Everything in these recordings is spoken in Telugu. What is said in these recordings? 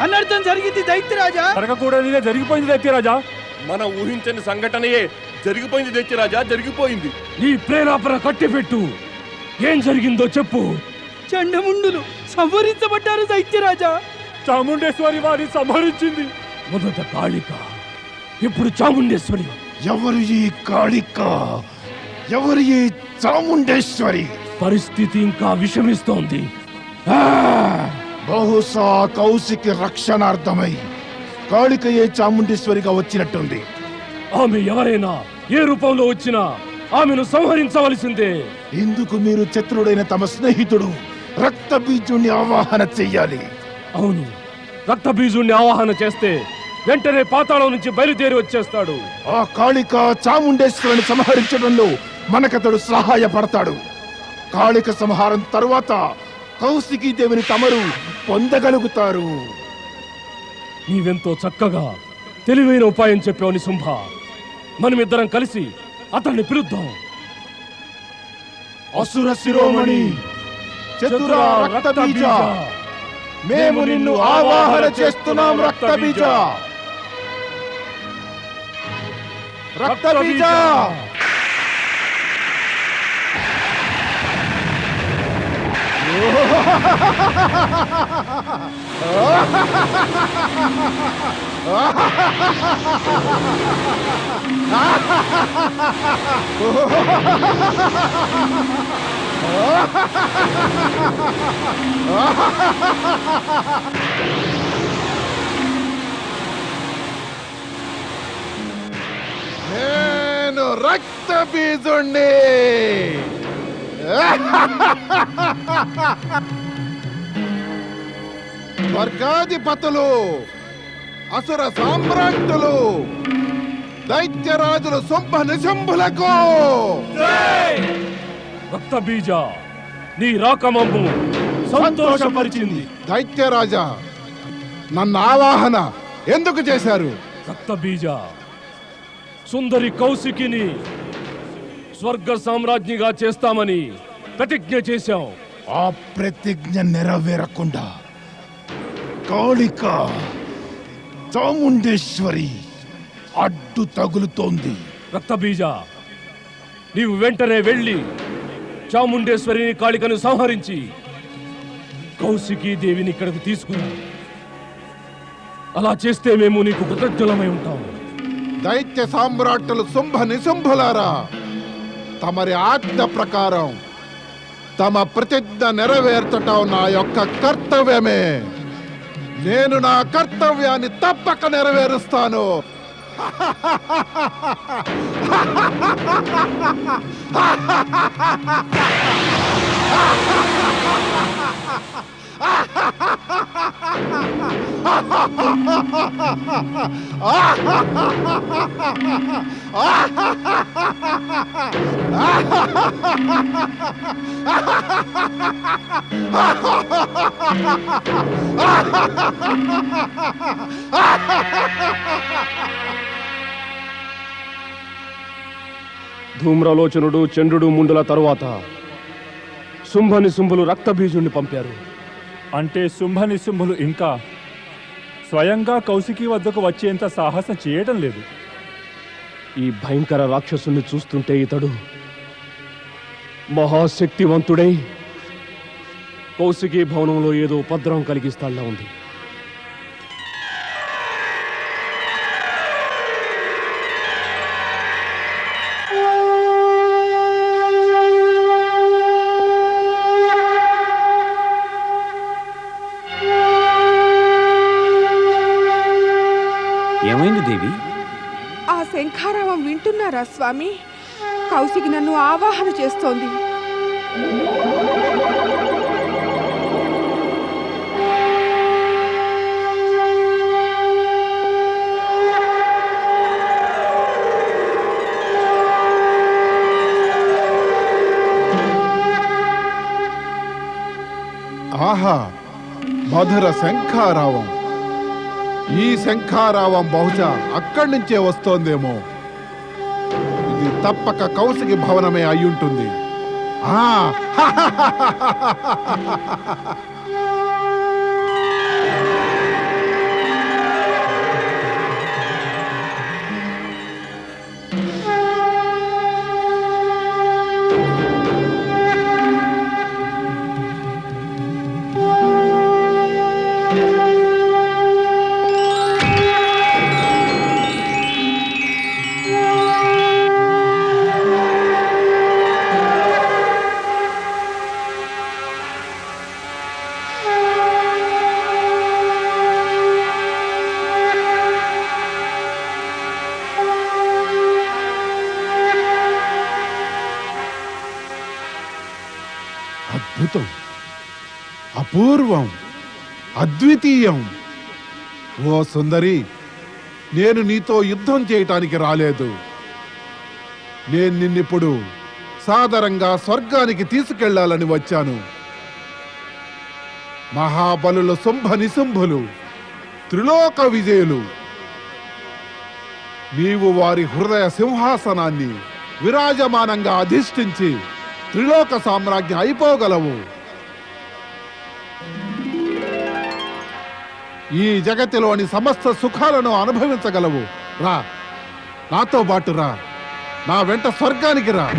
అనర్థం జరిగింది దైత్యరాజా. జరగకూడదుగా జరిగిపోయింది దైత్యరాజా. మన ఊహించని సంఘటనయే జరిగిపోయింది దైత్యరాజా జరిగిపోయింది. నీ ప్రేలాపన కట్టిపెట్టు. ఏం జరిగిందో చెప్పు. చండముండులు సంహరించబడ్డారు దైత్యరాజా. చాముండేశ్వరి వారిని సంహరించింది. మొదట కాళిక. ఇప్పుడు చాముండేశ్వరి ఎవరు ఈ కాళిక? ఎవరు ఈ చాముండేశ్వరి? పరిస్థితి ఇంకా విషమిస్తోంది! బహుశా కౌశికి రక్షణార్థమై కాళికయే చాముండేశ్వరిగా వచ్చినట్టుంది. ఆమె ఎవరైనా ఏ రూపంలో వచ్చినా ఆమెను సంహరించవలసిందే. ఇందుకు మీరు శత్రుడైన తమ స్నేహితుడు రక్త బీజుణ్ణి ఆవాహన చెయ్యాలి. అవును రక్త బీజుణ్ణి ఆవాహన చేస్తే వెంటనే పాతాళం నుంచి బయలుదేరి వచ్చేస్తాడు. ఆ కాళిక చాముండేశ్వరిని సంహరించడంలో మనకతడు సహాయపడతాడు. కాళిక సంహారం తరువాత కౌశికీ దేవిని తమరు పొందగలుగుతారు. నీవెంతో చక్కగా తెలివైన ఉపాయం చెప్పావు నిశుంభ మనమిద్దరం కలిసి అతన్ని పిలుద్దాం. అసుర శిరోమణి చతుర రక్తబీజ. మేము నిన్ను ఆవాహన చేస్తున్నాం రక్తబీజ. రక్తబీజ! నేను రక్తబీజుణ్ణి స్వర్గాధిపతులు అసుర సామ్రాట్టులు దైత్యరాజులు శుంభ నిశంభులకు! రక్త బీజ నీ రాకమమ్ము సంతోషపరిచింది. దైత్యరాజా నన్ను ఆవాహన ఎందుకు చేశారు? రక్త బీజ సుందరి కౌశికిని స్వర్గ సామ్రాజ్ఞిగా చేస్తామని ప్రతిజ్ఞ చేశాం ఆ ప్రతిజ్ఞ నెరవేరకుండా కాళిక చాముండేశ్వరి అడ్డు తగులుతోంది. రక్త బీజ నీవు వెంటనే వెళ్ళి చాముండేశ్వరిని కాళికను సంహరించి కౌశికీ దేవిని ఇక్కడకు తీసుకురా అలా చేస్తే మేము నీకు కృతజ్ఞలమై ఉంటాం. దైత్య సామ్రాట్టులు శుంభ నిశుంభులారా. తమరి ఆజ్ఞ ప్రకారం తమ ప్రతిజ్ఞ నెరవేర్చటం నా యొక్క కర్తవ్యమే. నేను నా కర్తవ్యాన్ని తప్పక నెరవేరుస్తాను. ధూమ్రలోచనుడు చంద్రుడు ముందుల తరువాత శుంభని శుంభులు రక్తబీజుణ్ణి పంపారు. అంటే శుంభని శుంభులు ఇంకా స్వయంగా కౌశికి వద్దకు వచ్చేంత సాహసం చేయటం లేదు. ఈ భయంకర రాక్షసుని చూస్తుంటే ఇతడు మహాశక్తివంతుడై కౌశికీ భవనంలో ఏదో ఉపద్రవం కలిగిస్తాడా ఉంది. స్వామి. కౌశికి నన్ను ఆవాహన చేస్తోంది. ఆహా మధుర శంఖారావం. ఈ శంఖారావం బహుశా అక్కడి నుంచే వస్తోందేమో. తప్పక కౌశికి భవనమే అయ్యుంటుంది. ఆ అపూర్వం అద్వితీయం. ఓ సుందరి నేను నీతో యుద్ధం చేయటానికి రాలేదు. నేను నిన్నిప్పుడు సాదరంగా స్వర్గానికి తీసుకెళ్ళాలని వచ్చాను. మహాబలుల శుంభ నిశుంభులు త్రిలోక విజయులు. నీవు వారి హృదయ సింహాసనాన్ని విరాజమానంగా అధిష్ఠించి త్రిలోక సామ్రాజ్యం అయిపోగలవు. ఈ జగతిలోని సమస్త సుఖాలను అనుభవించగలవు. రా. నాతో పాటు రా. నా వెంట స్వర్గానికి రా.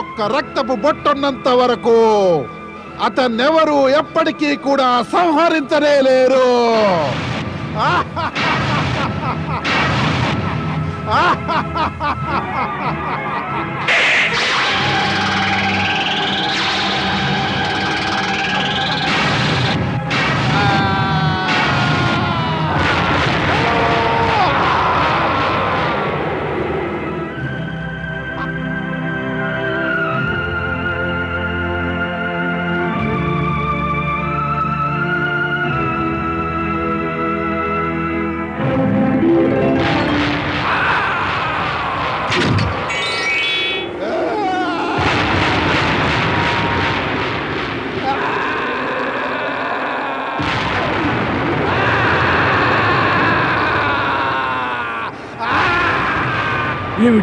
ఒక్క రక్తపు బొట్టున్నంత వరకు అతన్నెవరూ ఎప్పటికీ కూడా సంహరించనే లేరు.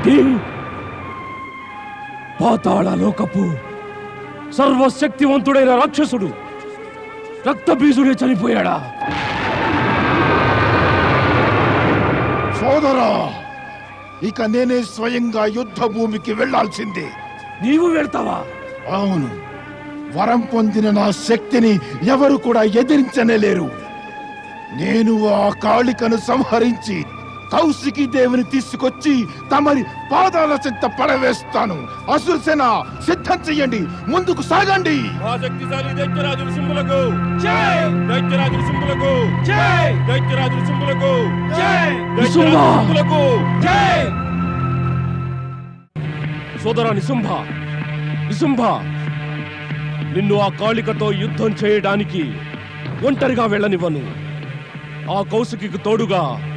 ఏమిటి? పాతాళ లోకపు సర్వశక్తివంతుడైన రాక్షసుడు రక్తబీజుడే చనిపోయాడా? సోదరా ఇక నేనే స్వయంగా యుద్ధ భూమికి వెళ్ళాల్సిందే నీవు వెళ్తావా? అవును. వరం పొందిన నా శక్తిని ఎవరు కూడా ఎదిరించనే లేరు. నేను ఆ కాళికను సంహరించి కౌశికి దేవిని తీసుకొచ్చి తమరి పాదాల చెంత పడవేస్తాను. అసురసేన సిద్ధం చెయ్యండి. ముందుకు సాగండి. మా శక్తిశాలి! సింబులకు సోదరా నిశుంభ నిశుంభ నిన్ను ఆ కాళికతో యుద్ధం చేయడానికి ఒంటరిగా వెళ్ళనివ్వను. ఆ కౌశికి తోడుగా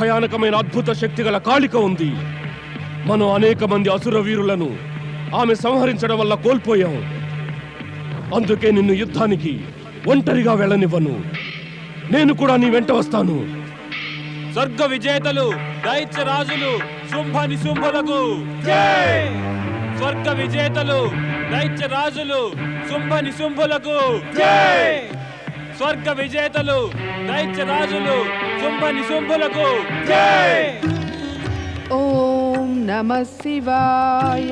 భయానకమైన అద్భుత శక్తి గల కాళిక ఉంది. మనం అనేక మంది అసుర వీరులను ఆమె సంహరించడం వల్ల కోల్పోయాం. అందుకే నిన్ను యుద్ధానికి ఒంటరిగా వెళ్ళనివ్వను. నేను కూడా నీ వెంట వస్తాను. స్వర్గ విజేతలు దైత్య రాజులు శుంభ నిశుంభులకు. స్వర్గ విజేతలు దైత్య రాజులు శుంభ నిశుంభులకు. స్వర్గ విజేతలు దైత్య రాజులు శుంభ నిశుంభులకు ఓం నమ శివాయ.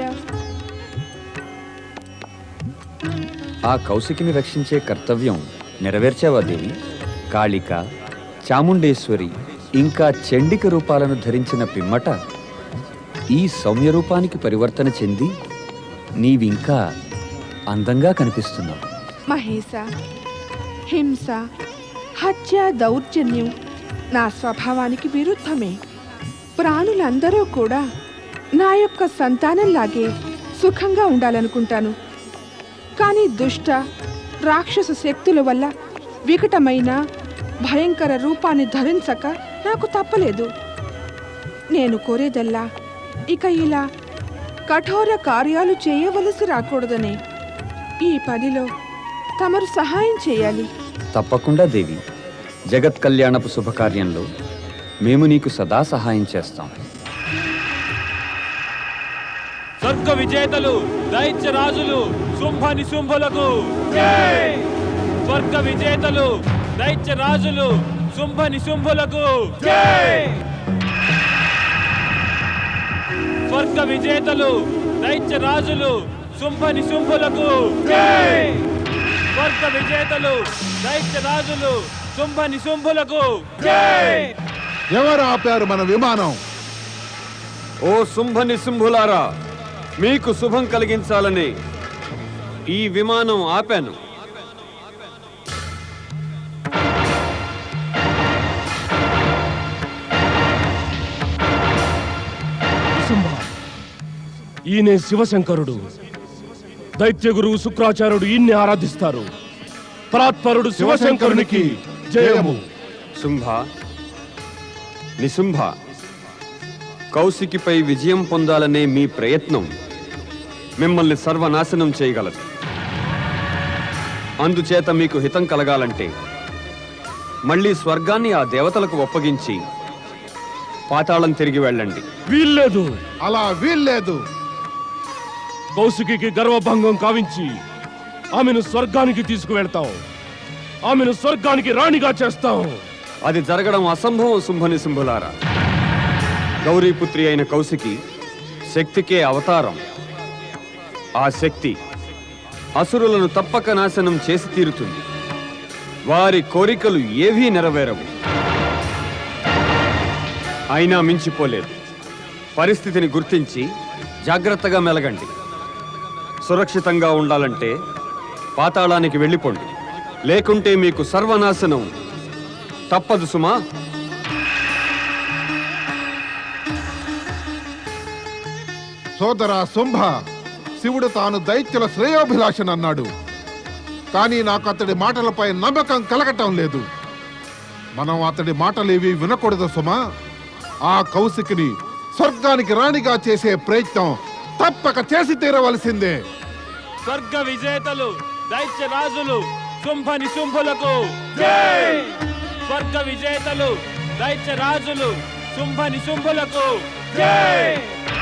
ఆ కౌశికిని రక్షించే కర్తవ్యం నెరవేర్చావా దేవి? కాళిక చాముండేశ్వరి ఇంకా చండిక రూపాలను ధరించిన పిమ్మట ఈ సౌమ్య రూపానికి పరివర్తన చెంది నీవింకా అందంగా కనిపిస్తున్నావు. మహేశ హింస హత్య దౌర్జన్యం నా స్వభావానికి విరుద్ధమే. ప్రాణులందరూ కూడా నా యొక్క సంతానంలాగే సుఖంగా ఉండాలనుకుంటాను. కానీ దుష్ట రాక్షస శక్తుల వల్ల వికటమైన భయంకర రూపాన్ని ధరించక నాకు తప్పలేదు. నేను కోరేదల్లా ఇక ఇలా కఠోర కార్యాలు చేయవలసి రాకూడదనే. ఈ పనిలో తమరు సహాయం చేయాలి. తప్పకుండా దేవి. జగత్ కళ్యాణపు శుభకార్యంలో మేము నీకు సదా సహాయం చేస్తాం. స్వర్గ విజేతలు దైత్య రాజులు శుంభ నిశుంభులకు. స్వర్గ విజేతలు దైత్య రాజులు శుంభ నిశుంభులకు. స్వర్గ విజేతలు దైత్య రాజులు శుంభ నిశుంభులకు. స్వర్గ విజేతలు దైత్య రాజులు శుంభ నిశుంభులకు ఎవరు ఆపారు మన విమానం? ఓ శుంభ నిశుంభులారా మీకు శుభం కలిగించాలని ఈ విమానం ఆపాను. ఈయనే శివశంకరుడు. దైత్య గురువు శుక్రాచార్యుడు ఈయన్ని ఆరాధిస్తారు. పరాత్పరుడు శివశంకరునికి జయము. శుంభ నిశుంభ కౌశికిపై విజయం పొందాలనే మీ ప్రయత్నం మిమ్మల్ని సర్వనాశనం చేయగలదు. అందుచేత మీకు హితం కలగాలంటే మళ్ళీ స్వర్గాన్ని ఆ దేవతలకు ఒప్పగించి పాతాళం తిరిగి వెళ్ళండి. వీల్లేదు. అలా వీల్లేదు. కౌశికి గర్వభంగం కావించి ఆమెను స్వర్గానికి తీసుకువెళ్తాం ఆమెను స్వర్గానికి రాణిగా చేస్తాం అది జరగడం అసంభవం శుంభని శుంభులారా గౌరీపుత్రి అయిన కౌశికి శక్తికే అవతారం. ఆ శక్తి అసురులను తప్పక నాశనం చేసి తీరుతుంది. వారి కోరికలు ఏవీ నెరవేరవు. అయినా మించిపోలేదు. పరిస్థితిని గుర్తించి జాగ్రత్తగా మెలగండి. సురక్షితంగా ఉండాలంటే పాతాళానికి వెళ్ళిపోండి. లేకుంటే మీకు సర్వనాశనం. తప్పదు సుమా. సోదరా శుంభ శివుడు తాను దైత్యుల శ్రేయోభిలాషన్ అన్నాడు. కానీ నాకు అతడి మాటలపై నమ్మకం కలగటం లేదు. మనం అతడి మాటలేవి వినకూడదు సుమా. ఆ కౌశికిని స్వర్గానికి రాణిగా చేసే ప్రయత్నం తప్పక చేసి తీరవలసిందే. స్వర్గ విజేతలు దైత్య రాజులు శుంభ నిశుంభులకు. స్వర్గ విజేతలు దైత్య రాజులు శుంభ నిశుంభులకు. త్రికాలదర్శి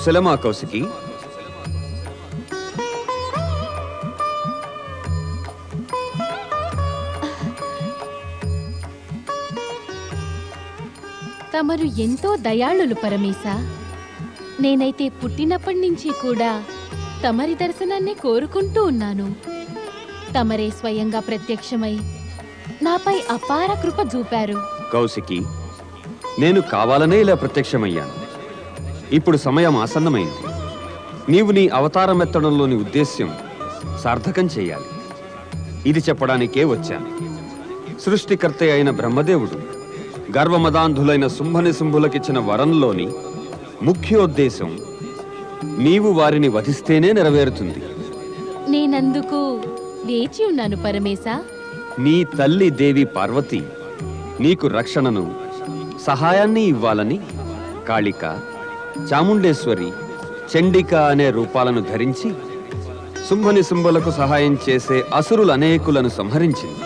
కుశలమా కౌశికి? తమరు ఎంతో దయాళులు పరమేశ. నేనైతే పుట్టినప్పటి నుంచి కూడా తమరి దర్శనాన్ని కోరుకుంటూ ఉన్నాను. తమరే స్వయంగా ప్రత్యక్షమై నాపై అపార కృప చూపారు. కౌశికి నేను కావాలనే ఇలా ప్రత్యక్షమయ్యాను. ఇప్పుడు సమయం ఆసన్నమైంది. నీవు నీ అవతారం ఎత్తడంలోని ఉద్దేశ్యం సార్థకం చేయాలి. ఇది చెప్పడానికే వచ్చాను. సృష్టికర్త అయిన బ్రహ్మదేవుడు గర్వమదాంధులైన శుంభని శుంభులకిచ్చిన వరంలోని ముఖ్యోద్దేశం నీవు వారిని వధిస్తేనే నెరవేరుతుంది. నేనందుకు వేచి ఉన్నాను పరమేశ. నీ తల్లి దేవి పార్వతి నీకు రక్షణను సహాయాన్ని ఇవ్వాలని కాళిక చాముండేశ్వరి చండిక అనే రూపాలను ధరించి శుంభని శుంభలకు సహాయం చేసే అసురులు అనేకులను సంహరించింది.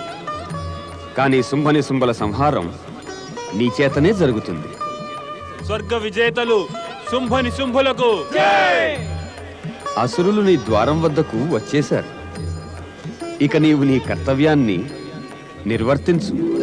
కానీ శుంభని శుంభల సంహారం నీ చేతనే జరుగుతుంది. స్వర్గ విజేతలు శుంభని శుంభులకు అసురులు నీ ద్వారం వద్దకు వచ్చేశారు. ఇక నీవు నీ కర్తవ్యాన్ని నిర్వర్తించు.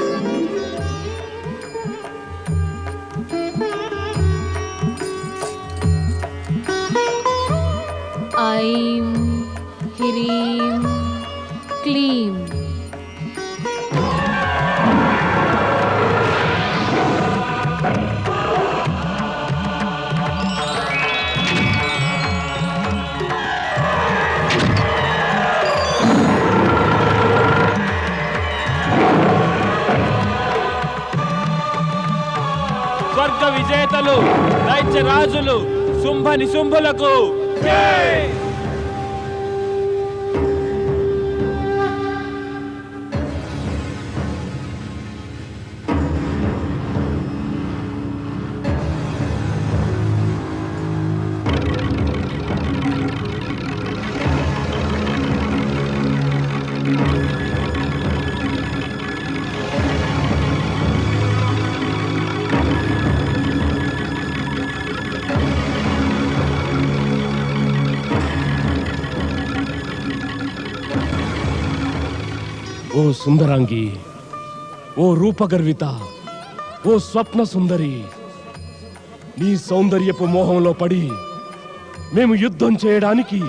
విజేతలు దైత్య రాజులు శుంభని శుంభులకు సుందరాంగి ఓ రూపగర్విత ఓ స్వప్న సుందరి నీ సౌందర్యపు మోహంలో పడి మేము యుద్ధం చేయడానికి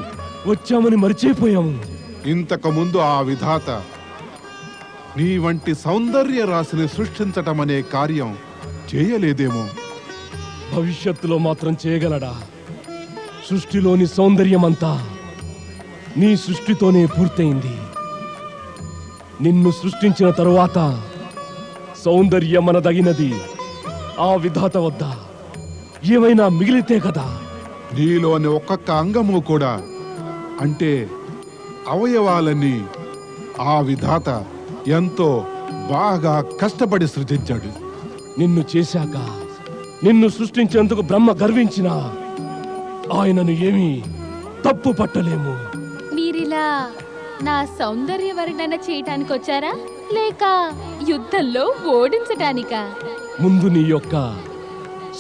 వచ్చామని మరిచిపోయాము. ఇంతకు ముందు ఆ విధాత నీ వంటి సౌందర్య రాశిని సృష్టించటం అనే కార్యం చేయలేదేమో. భవిష్యత్తులో మాత్రం చేయగలడా? సృష్టిలోని సౌందర్యమంతా నీ సృష్టితోనే పూర్తయింది. నిన్ను సృష్టించిన తరువాత సౌందర్యమనదగినది ఆ విధాత వద్ద. ఏమైనా మిగిలితే కదా. నీలోని ఒక్కొక్క అంగము కూడా. అంటే అవయవాలని ఆ విధాత ఎంతో బాగా కష్టపడి సృజించాడు. నిన్ను చేశాక నిన్ను సృష్టించేందుకు బ్రహ్మ గర్వించిన ఆయనను ఏమీ తప్పు పట్టలేము మీరిలా నా సౌందర్య వర్ణన చేయటానికి వచ్చారా లేక యుద్ధంలో ఓడించటానికా? ముందు నీ యొక్క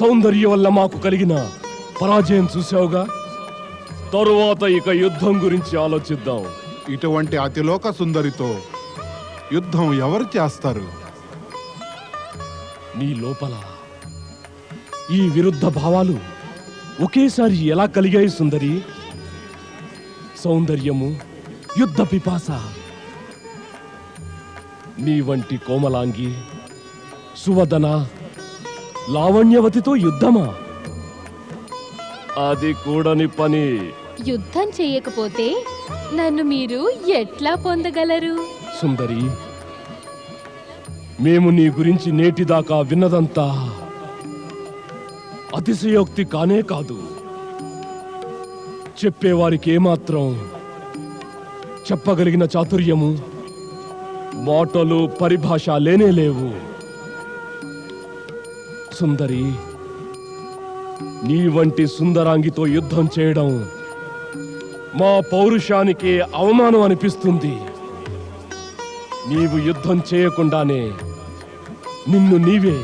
సౌందర్యం వల్ల మాకు కలిగిన పరాజయం చూసావుగా తరువాత ఇక యుద్ధం గురించి ఆలోచిద్దాం. ఇటువంటి అతిలోక సుందరితో యుద్ధం ఎవరు చేస్తారు? నీ లోపల ఈ విరుద్ధ భావాలు ఒకేసారి ఎలా కలిగాయి సుందరి? సౌందర్యము యుద్ధ పిపాస. నీ వంటి కోమలాంగి సువదన లావణ్యవతితో యుద్ధమా? అది కూడని పని. యుద్ధం చేయకపోతే నన్ను మీరు ఎట్లా పొందగలరు? సుందరి మేము నీ గురించి నేటిదాకా విన్నదంతా అతిశయోక్తి కానే కాదు. చెప్పేవారికి ఏమాత్రం చెప్పగలిగిన చాతుర్యము మాటలు పరిభాష లేనే లేవు. సుందరి నీ వంటి సుందరాంగితో యుద్ధం చేయడం మా పౌరుషానికి అవమానం అనిపిస్తుంది. నీవు యుద్ధం చేయకుండానే నిన్ను నీవే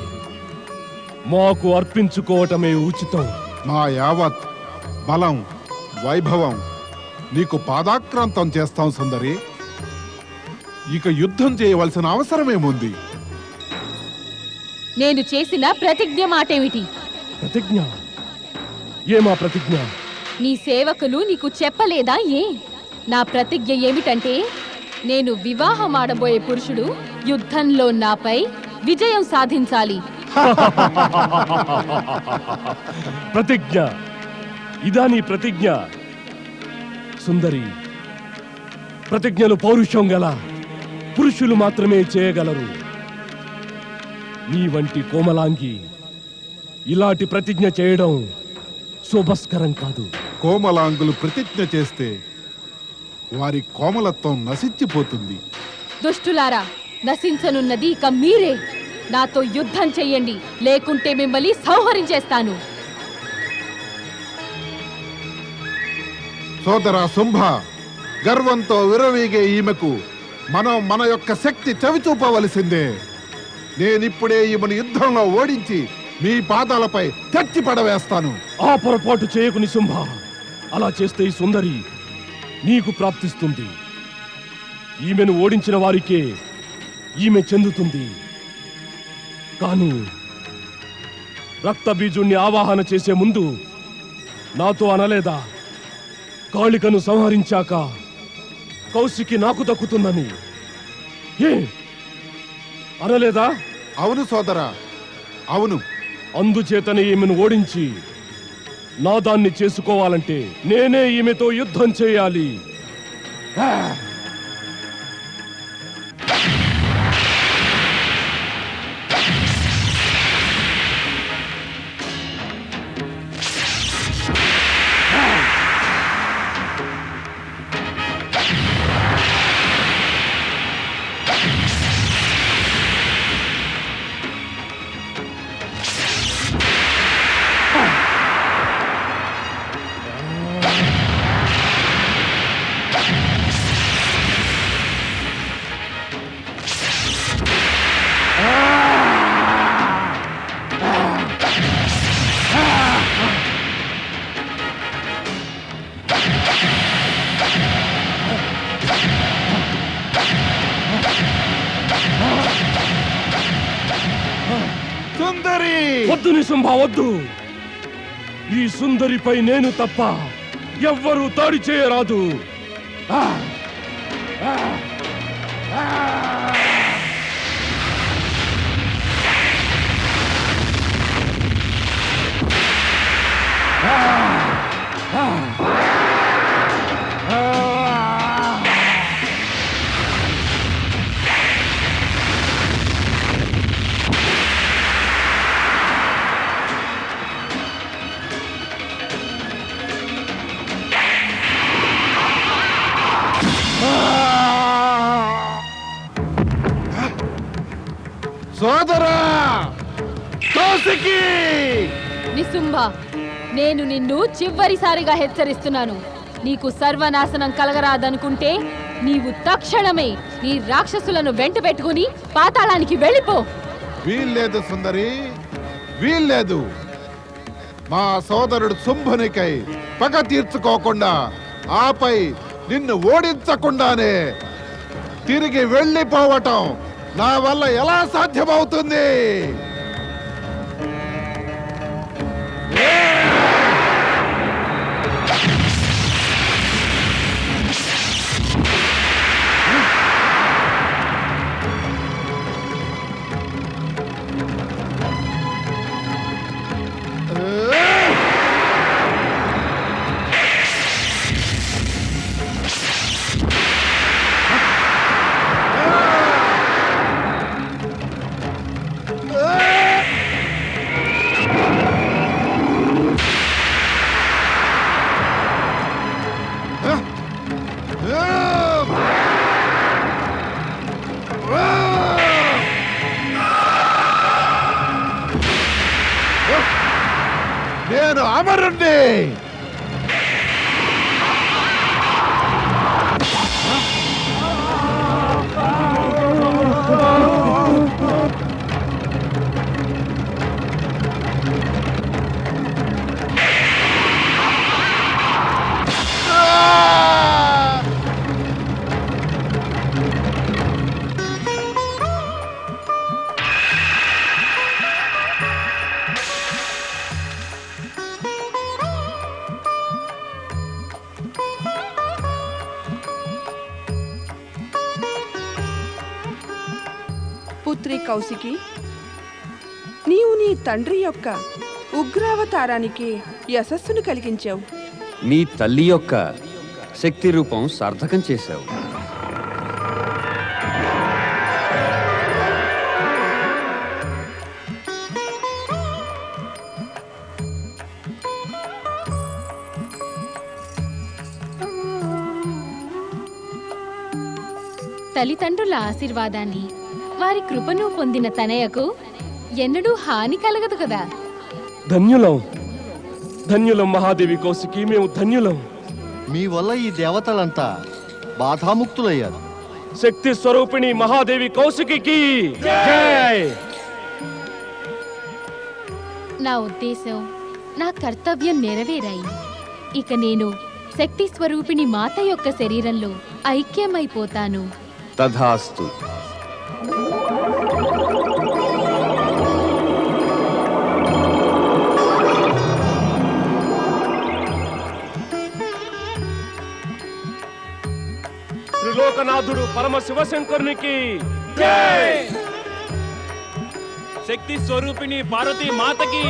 మాకు అర్పించుకోవటమే ఉచితం. మా యావత్ బలం వైభవం నీకు పాదాక్రాంతం చేస్తాం సుందరి. ఇక యుద్ధం చేయవలసిన అవసరమేముంది? నేను చేసిన ప్రతిజ్ఞ మాటేమిటి? ప్రతిజ్ఞ? ఏమా ప్రతిజ్ఞ? నీ సేవకులు నీకు చెప్పలేదా ఏ? నా ప్రతిజ్ఞ ఏమిటంటే నేను వివాహం ఆడబోయే పురుషుడు యుద్ధంలో నాపై విజయం సాధించాలి. ప్రతిజ్ఞ. ఇదా నీ ప్రతిజ్ఞ. సుందరి. ప్రతిజ్ఞలు పౌరుషం గల పురుషులు మాత్రమే చేయగలరు. నీ వంటి కోమలాంగి ఇలాంటి ప్రతిజ్ఞ చేయడం శుభస్కరం కాదు. కోమలాంగులు ప్రతిజ్ఞ చేస్తే వారి కోమలత్వం నశించిపోతుంది. దుష్టులారా నశించనున్నది ఇక మీరే. నాతో యుద్ధం చెయ్యండి లేకుంటే మిమ్మల్ని సంహరించేస్తాను. సోదరా శుంభ గర్వంతో విరవీగే ఈమెకు మనం మన యొక్క శక్తి చవిచూపవలసిందే. నేనిప్పుడే ఈమెను యుద్ధంలో ఓడించి మీ పాదాలపై తెచ్చి పడవేస్తాను. ఆ పొరపాటు చేయకు నిశుంభ అలా చేస్తే ఈ సుందరి నీకు ప్రాప్తిస్తుంది. ఈమెను ఓడించిన వారికే ఈమె చెందుతుంది. కానీ రక్తబీజుణ్ణి ఆవాహన చేసే ముందు నాతో అనలేదా? కాళికను సంహరించాక కౌశికి నాకు దక్కుతుందని. ఏ అనలేదా అవును సోదరా అవును. అందుచేతనే ఈమెను ఓడించి నా దాన్ని చేసుకోవాలంటే నేనే ఈమెతో యుద్ధం చేయాలి. వద్దు నిశంభ వద్దు ఈ సుందరిపై నేను తప్ప ఎవ్వరూ దాడి చేయరాదు. Ah! కౌశికి నిశుంభ నేను నిన్ను చివరిసారిగా హెచ్చరిస్తున్నాను. నీకు సర్వనాశనం కలగరాదనుకుంటే నీవు తక్షణమే ఈ రాక్షసులను వెంట పెట్టుకుని పాతాళానికి వెళ్ళిపో. వీల్లేదు సుందరి వీల్లేదు మా సోదరుడు శుంభునికై పగ తీర్చుకోకుండా ఆపై నిన్ను ఓడించకుండానే తిరిగి వెళ్ళిపోవటం నా వల్ల ఎలా సాధ్యమవుతుంది? కౌశికి నీవు నీ తండ్రి యొక్క ఉగ్రావతారానికి యశస్సును కలిగించావు. నీ తల్లి యొక్క శక్తి రూపం సార్థకం చేశావు. తల్లిదండ్రుల ఆశీర్వాదాన్ని వారి కృపను పొందిన తనయకు ఎన్నడూ హాని కలగదు కదా. ధన్యులం. ధన్యులం మహాదేవి కౌశికి మేము ధన్యులం. మీ వల్ల ఈ దేవతలంతా బాధాముక్తులయ్యారు. శక్తి స్వరూపిణి మహాదేవి కౌశికి జై. నా ఉద్దేశం నా కర్తవ్యం నెరవేరాయి. ఇక నేను శక్తి స్వరూపిణి మాత యొక్క శరీరంలో ఐక్యమైపోతాను. తథాస్తు. త్రిలోకనాథుడు పరమ శివశంకరునికి. శక్తి స్వరూపిణి పార్వతీ మాతకి.